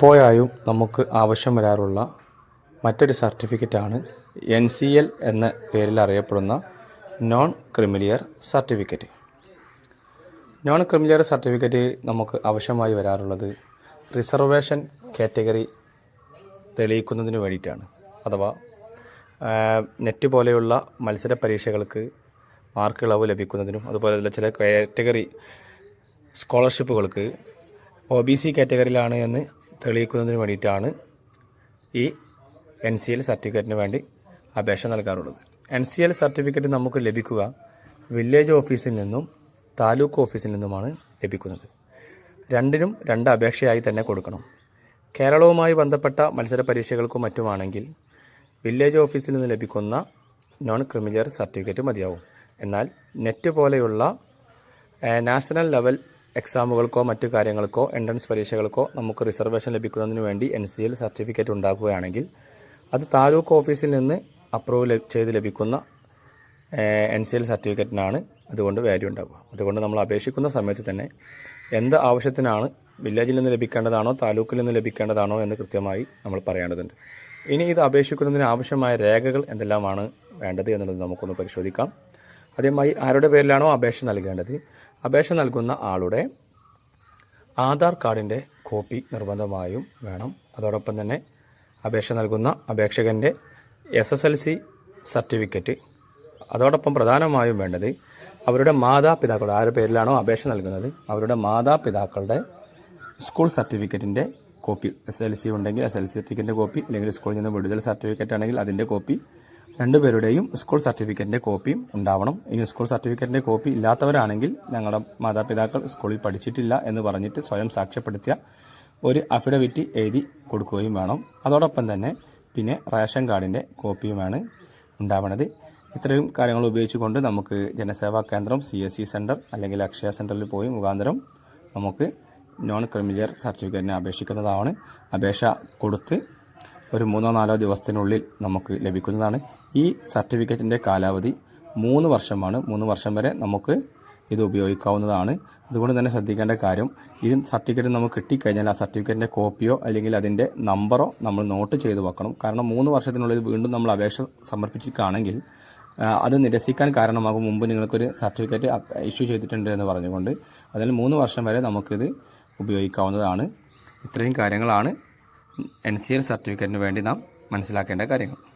പലപ്പോഴായും നമുക്ക് ആവശ്യം വരാറുള്ള മറ്റൊരു സർട്ടിഫിക്കറ്റാണ് എൻ സി എൽ എന്ന പേരിൽ അറിയപ്പെടുന്ന non creamy layer certificate. Non creamy layer certificate നമുക്ക് ആവശ്യമായി വരാറുള്ളത് റിസർവേഷൻ കാറ്റഗറി തെളിയിക്കുന്നതിന് വേണ്ടിയിട്ടാണ്. അഥവാ നെറ്റ് പോലെയുള്ള മത്സര പരീക്ഷകൾക്ക് മാർക്ക് ഇളവ് ലഭിക്കുന്നതിനും അതുപോലെ തന്നെ ചില കാറ്റഗറി സ്കോളർഷിപ്പുകൾക്ക് ഒ ബി സി കാറ്റഗറിയിലാണ് എന്ന് തെളിയിക്കുന്നതിന് വേണ്ടിയിട്ടാണ് ഈ എൻ സി എൽ സർട്ടിഫിക്കറ്റിന് വേണ്ടി അപേക്ഷ നൽകാറുള്ളത്. എൻ സി എൽ സർട്ടിഫിക്കറ്റ് നമുക്ക് ലഭിക്കുക വില്ലേജ് ഓഫീസിൽ നിന്നും താലൂക്ക് ഓഫീസിൽ നിന്നുമാണ് ലഭിക്കുന്നത്. രണ്ടിനും രണ്ട് അപേക്ഷയായി തന്നെ കൊടുക്കണം. കേരളവുമായി ബന്ധപ്പെട്ട മത്സര പരീക്ഷകൾക്കും മറ്റുമാണെങ്കിൽ വില്ലേജ് ഓഫീസിൽ നിന്ന് ലഭിക്കുന്ന നോൺ ക്രിമിനൽ സർട്ടിഫിക്കറ്റ് മതിയാവും. എന്നാൽ നെറ്റ് പോലെയുള്ള നാഷണൽ ലെവൽ എക്സാമുകൾക്കോ മറ്റു കാര്യങ്ങൾക്കോ എൻട്രൻസ് പരീക്ഷകൾക്കോ നമുക്ക് റിസർവേഷൻ ലഭിക്കുന്നതിന് വേണ്ടി എൻ സി എൽ സർട്ടിഫിക്കറ്റ് ഉണ്ടാക്കുകയാണെങ്കിൽ അത് താലൂക്ക് ഓഫീസിൽ നിന്ന് അപ്രൂവ് ചെയ്ത് ലഭിക്കുന്ന എൻ സി എൽ സർട്ടിഫിക്കറ്റിനാണ് അതുകൊണ്ട് വാല്യൂ ഉണ്ടാവുക. അതുകൊണ്ട് നമ്മൾ അപേക്ഷിക്കുന്ന സമയത്ത് തന്നെ എന്ത് ആവശ്യത്തിനാണ് വില്ലേജിൽ നിന്ന് ലഭിക്കേണ്ടതാണോ താലൂക്കിൽ നിന്ന് ലഭിക്കേണ്ടതാണോ എന്ന് കൃത്യമായി നമ്മൾ പറയേണ്ടതുണ്ട്. ഇനി ഇത് അപേക്ഷിക്കുന്നതിന് ആവശ്യമായ രേഖകൾ എന്തെല്ലാമാണ് വേണ്ടത് എന്നുള്ളത് നമുക്കൊന്ന് പരിശോധിക്കാം. ആദ്യമായി ആരുടെ പേരിലാണോ അപേക്ഷ നൽകേണ്ടത്? അപേക്ഷ നൽകുന്ന ആളുടെ ആധാർ കാർഡിന്റെ കോപ്പി നിർബന്ധമായും വേണം. അതോടൊപ്പം തന്നെ അപേക്ഷ നൽകുന്ന അപേക്ഷകന്റെ S S L C certificate. അതോടൊപ്പം പ്രധാനമായും വേണ്ടത് അവരുടെ മാതാപിതാക്കളുടെ ആരുടെ പേരിലാണോ അപേക്ഷ നൽകുന്നത്? അവരുടെ മാതാപിതാക്കളുടെ സ്കൂൾ സർട്ടിഫിക്കറ്റിന്റെ കോപ്പി. എസ് എൽ സി ഉണ്ടെങ്കിൽ എസ് എൽ സി സർട്ടിഫിക്കറ്റിന്റെ കോപ്പി. അല്ലെങ്കിൽ സ്കൂളിൽ നിന്ന് വിടുതൽ സർട്ടിഫിക്കറ്റ് ആണെങ്കിൽ അതിന്റെ കോപ്പി. രണ്ടുപേരുടെയും സ്കൂൾ സർട്ടിഫിക്കറ്റിന്റെ കോപ്പിയും ഉണ്ടാവണം. ഇനി സ്കൂൾ സർട്ടിഫിക്കറ്റിന്റെ കോപ്പി ഇല്ലാത്തവരാണെങ്കിൽ ഞങ്ങളുടെ മാതാപിതാക്കൾ സ്കൂളിൽ പഠിച്ചിട്ടില്ല എന്ന് പറഞ്ഞിട്ട് സ്വയം സാക്ഷ്യപ്പെടുത്തിയ ഒരു അഫിഡവിറ്റി എഴുതി കൊടുക്കുകയും വേണം. അതോടൊപ്പം തന്നെ പിന്നെ റേഷൻ കാർഡിന്റെ കോപ്പിയുമാണ് ഉണ്ടാവണത്. ഇത്രയും കാര്യങ്ങൾ ഉപയോഗിച്ചുകൊണ്ട് നമുക്ക് ജനസേവാ കേന്ദ്രം സി എസ് സി സെന്റർ അല്ലെങ്കിൽ അക്ഷയ സെന്ററിൽ പോയി മുഖാന്തരം നമുക്ക് നോൺ ക്രിമിനൽ സർട്ടിഫിക്കറ്റിന് അപേക്ഷിക്കുന്നതാണ്. അപേക്ഷ കൊടുത്ത് ഒരു മൂന്നോ നാലോ ദിവസത്തിനുള്ളിൽ നമുക്ക് ലഭിക്കുന്നതാണ്. ഈ സർട്ടിഫിക്കറ്റിന്റെ കാലാവധി മൂന്ന് വർഷമാണ്. മൂന്ന് വർഷം വരെ നമുക്ക് ഇത് ഉപയോഗിക്കാവുന്നതാണ്. അതുകൊണ്ട് തന്നെ ശ്രദ്ധിക്കേണ്ട കാര്യം ഈ സർട്ടിഫിക്കറ്റ് നമുക്ക് കിട്ടിക്കഴിഞ്ഞാൽ ആ സർട്ടിഫിക്കറ്റിന്റെ കോപ്പിയോ അല്ലെങ്കിൽ അതിന്റെ നമ്പറോ നമ്മൾ നോട്ട് ചെയ്ത് വെക്കണം. കാരണം മൂന്ന് വർഷത്തിനുള്ളിൽ വീണ്ടും നമ്മൾ അപേക്ഷ സമർപ്പിച്ചിട്ടാണെങ്കിൽ അത് നിരസിക്കാൻ കാരണമാകും. മുമ്പ് നിങ്ങൾക്കൊരു സർട്ടിഫിക്കറ്റ് ഇഷ്യൂ ചെയ്തിട്ടുണ്ട് എന്ന് പറഞ്ഞുകൊണ്ട് അതിൽ മൂന്ന് വർഷം വരെ നമുക്കിത് ഉപയോഗിക്കാവുന്നതാണ്. ഇത്രയും കാര്യങ്ങളാണ്. എൻ സി എൽ സർട്ടിഫിക്കറ്റിന് വേണ്ടി നാം മനസ്സിലാക്കേണ്ട കാര്യങ്ങൾ.